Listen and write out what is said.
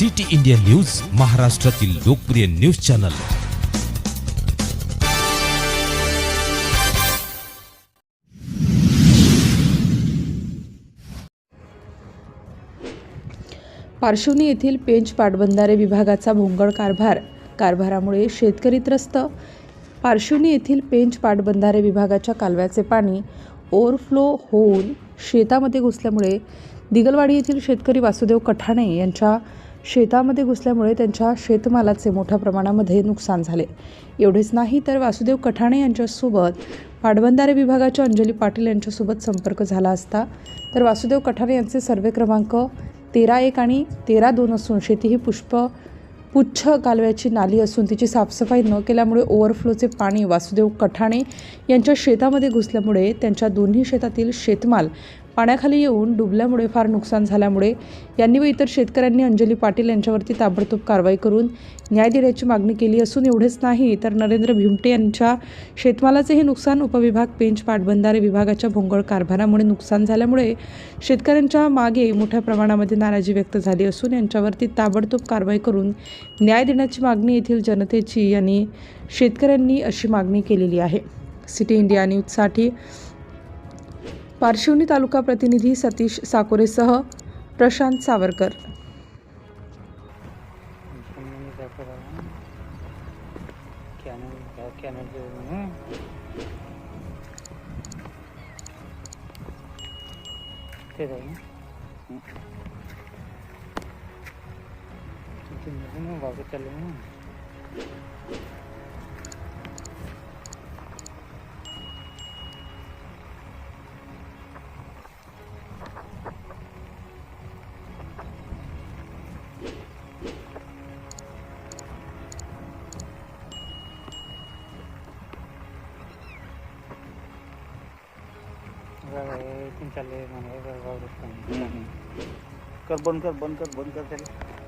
City India news महाराष्ट्रातील लोकप्रिय news channel. पार्श्वनी येथील पेंच पाटबंधारे विभागाचा भोंगळ कारभार कारभारामुळे शेतकरी त्रस्त. पार्श्वनी येथील पेंच पाटबंधारे विभागाच्या कालव्याचे पाणी ओव्हरफ्लो होऊन शेतामध्ये घुसल्यामुळे दिगलवाडी येथील शेतकरी वासुदेव कठाणे यांच्या शेतामध्ये घुसल्यामुळे त्यांच्या शेतमालाचे मोठ्या प्रमाणामध्ये नुकसान झाले. एवढेच नाही तर वासुदेव कठाणे यांच्यासोबत पाटबंधारे विभागाच्या अंजली पाटील यांच्यासोबत संपर्क झाला असता तर वासुदेव कठाणे यांचे सर्वे क्रमांक तेरा एक आणि तेरा दोन असून शेती ही पुष्प पुच्छ कालव्याची नाली असून तिची साफसफाई न केल्यामुळे ओव्हरफ्लोचे पाणी वासुदेव कठाणे यांच्या शेतामध्ये घुसल्यामुळे त्यांच्या दोन्ही शेतातील शेतमाल पाण्याखाली येऊन डुबल्यामुळे फार नुकसान झाल्यामुळे यांनी व इतर शेतकऱ्यांनी अंजली पाटील यांच्यावरती ताबडतोब कारवाई करून न्याय देण्याची मागणी केली असून एवढेच नाही तर नरेंद्र भिमटे यांच्या शेतमालाचे हे नुकसान उपविभाग पेंच पाटबंधारे विभागाच्या भोंगळ कारभारामुळे नुकसान झाल्यामुळे शेतकऱ्यांच्या मागे मोठ्या प्रमाणामध्ये नाराजी व्यक्त झाली असून यांच्यावरती ताबडतोब कारवाई करून न्याय देण्याची मागणी येथील जनतेची आणि शेतकऱ्यांनी अशी मागणी केलेली आहे. सिटी इंडिया न्यूजसाठी पार्शिवनी तालुका प्रतिनिधी सतीश साकोरेसह प्रशांत सावरकर इथून चालले म्हणे कर बंद कर बंद कर बंद कर त्याला.